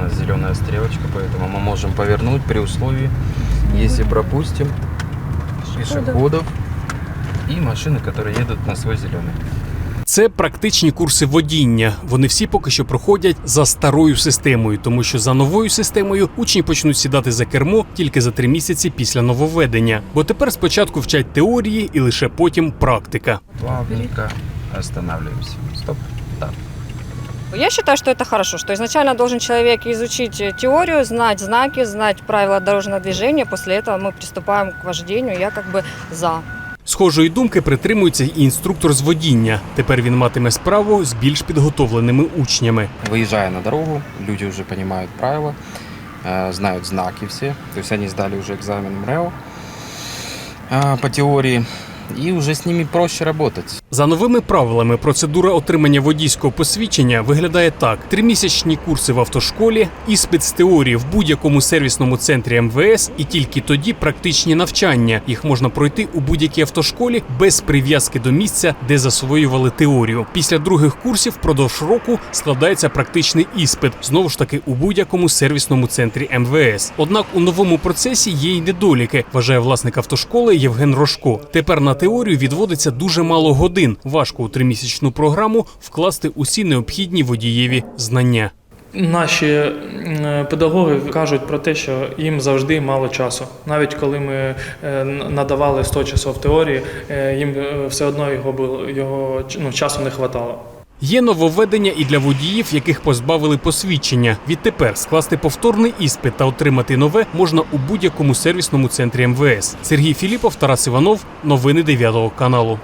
нас зеленая стрелочка, поэтому мы можем повернуть при условии, если пропустим пешеходов и машины, которые едут на свой зеленый. Це практичні курси водіння. Вони всі поки що проходять за старою системою, тому що за новою системою учні почнуть сідати за кермо тільки за три місяці після нововведення. Бо тепер спочатку вчать теорії і лише потім практика. Плавненько останавливаемся. Стоп. Да. Я считаю, что это хорошо, что изначально должен человек изучить э, теорию, знать знаки, знать правила дорожного движения. После этого мы приступаем к вождению. Я как бы за. Схожої думки притримується і інструктор з водіння. Тепер він матиме справу з більш підготовленими учнями. Выезжая на дорогу, люди уже понимают правила, э, знают знаки все. То есть они сдали уже экзамен МРЭО э, по теории, и уже с ними проще работать. За новими правилами процедура отримання водійського посвідчення виглядає так: тримісячні курси в автошколі, іспит з теорії в будь-якому сервісному центрі МВС, і тільки тоді практичні навчання. Їх можна пройти у будь-якій автошколі без прив'язки до місця, де засвоювали теорію. Після других курсів впродовж року складається практичний іспит знову ж таки у будь-якому сервісному центрі МВС. Однак у новому процесі є й недоліки, вважає власник автошколи Євген Рожко. Тепер на теорію відводиться дуже мало годин. Важко у тримісячну програму вкласти усі необхідні водієві знання. Наші педагоги кажуть про те, що їм завжди мало часу. Навіть коли ми е, надавали 100 часов теорії, е, їм е, все одно його було його ну, часу не вистачало. Є нововведення і для водіїв, яких позбавили посвідчення. Відтепер скласти повторний іспит та отримати нове можна у будь-якому сервісному центрі МВС. Сергій Філіпов, Тарас Іванов. Новини 9 каналу.